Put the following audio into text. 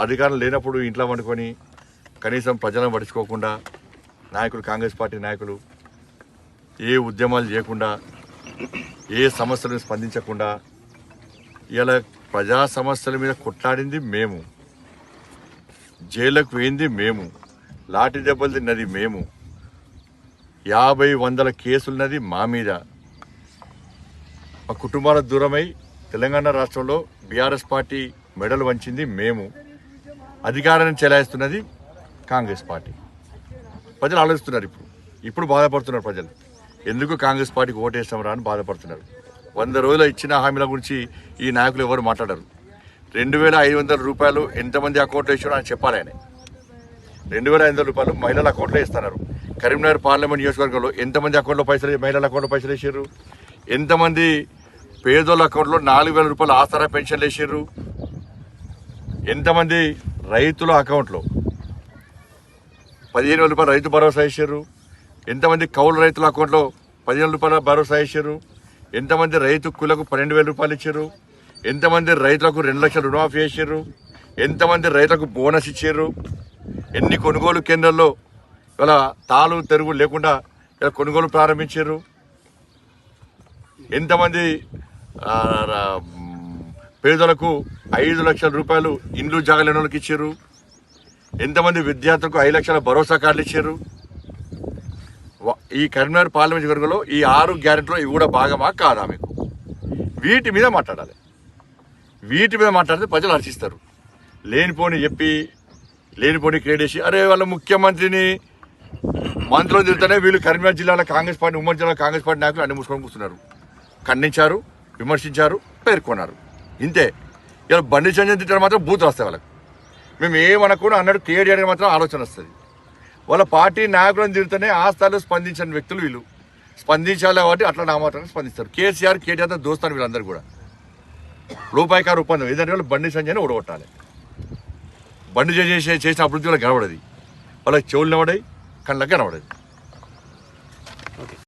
అధికారం లేనప్పుడు ఇంట్లో వండుకొని కనీసం ప్రజలను పడుచుకోకుండా నాయకులు కాంగ్రెస్ పార్టీ నాయకులు ఏ ఉద్యమాలు చేయకుండా ఏ సమస్యలను స్పందించకుండా ఇలా ప్రజా సమస్యల మీద కొట్లాడింది మేము. జైలకు పోయింది మేము. లాఠీ దెబ్బలు తిన్నది మేము. యాభై వందల కేసులున్నది మా మీద. మా కుటుంబాల దూరమై తెలంగాణ రాష్ట్రంలో బీఆర్ఎస్ పార్టీ మెడలు వంచింది మేము. అధికారాన్ని చెలాయిస్తున్నది కాంగ్రెస్ పార్టీ. ప్రజలు ఆలోచిస్తున్నారు ఇప్పుడు. ఇప్పుడు బాధపడుతున్నారు ప్రజలు. ఎందుకు కాంగ్రెస్ పార్టీకి ఓటేస్తామరా అని బాధపడుతున్నారు. వంద రోజులు ఇచ్చిన హామీల గురించి ఈ నాయకులు ఎవరు మాట్లాడరు. రెండు వేల ఐదు వందల రూపాయలు ఎంతమంది అకౌంట్లో ఇచ్చారో అని చెప్పాలి ఆయన. రెండు వేల ఐదు వందల రూపాయలు మహిళల అకౌంట్లో ఇస్తున్నారు కరీంనగర్ పార్లమెంట్ నియోజకవర్గంలో ఎంతమంది అకౌంట్లో పైసలు మహిళల అకౌంట్లో పైసలు వేసారు ఎంతమంది పేదోళ్ళ అకౌంట్లో నాలుగు వేల రూపాయలు ఆసరా పెన్షన్లు వేసారు ఎంతమంది రైతుల అకౌంట్లో? పదిహేను వేల రూపాయలు రైతు భరోసా వేసారు ఎంతమంది కౌలు రైతుల అకౌంట్లో పదిహేను రూపాయల భరోసా వేసారు ఎంతమంది రైతు కులకు పన్నెండు వేల రూపాయలు ఇచ్చారు. ఎంతమంది రైతులకు రెండు లక్షల రుణమాఫీ చేశారు. ఎంతమంది రైతులకు బోనస్ ఇచ్చారు. ఎన్ని కొనుగోలు కేంద్రాల్లో ఇలా తాలు తెరుగు లేకుండా ఇలా కొనుగోలు ప్రారంభించారు. ఎంతమంది పేదలకు ఐదు లక్షల రూపాయలు ఇండ్లు జాగలేని వాళ్ళకి ఇచ్చారు. ఎంతమంది విద్యార్థులకు ఐదు లక్షల భరోసా కార్డులు ఇచ్చారు. ఈ కరీంనగర్ పార్లమెంట్ వర్గంలో ఈ ఆరు గ్యారెంటీలో ఇవి కూడా భాగమా కాదా మీకు? వీటి మీద మాట్లాడాలి. వీటి మీద మాట్లాడితే ప్రజలు హర్షిస్తారు. లేనిపోని చెప్పి లేనిపోని క్రియేట్ అరే వాళ్ళ ముఖ్యమంత్రిని మంత్రులు తిరుగుతానే వీళ్ళు కరీంనగర్ జిల్లాలో కాంగ్రెస్ పార్టీ ఉమ్మడి జిల్లాలో కాంగ్రెస్ పార్టీ నాయకులు అన్ని మూసుకొని కూర్చున్నారు. ఖండించారు విమర్శించారు పేర్కొన్నారు. ఇంతే. ఇలా బండి సంజయ్ తిట్టడం మాత్రం బూత్ వస్తాయి వాళ్ళకి. మేము ఏమనకుండా అన్నట్టు క్రియేట్ చేయడానికి మాత్రం ఆలోచన వస్తుంది. వాళ్ళ పార్టీ నాయకులను తిరుగుతూనే ఆ స్థాయిలో స్పందించిన వ్యక్తులు వీళ్ళు. స్పందించాలి కాబట్టి అట్లా నా స్పందిస్తారు. కేసీఆర్ కేటీఆర్తో దోస్తాను వీళ్ళందరూ కూడా. రూపాయికారు ఒప్పందం ఏదంటే వాళ్ళు బండి సంజయ్ని ఓడగొట్టాలి బండి చేసే చేసిన అభివృద్ధి వాళ్ళకి కనబడది. వాళ్ళకి చెవులు కనబడాయి కళ్ళకి కనబడదు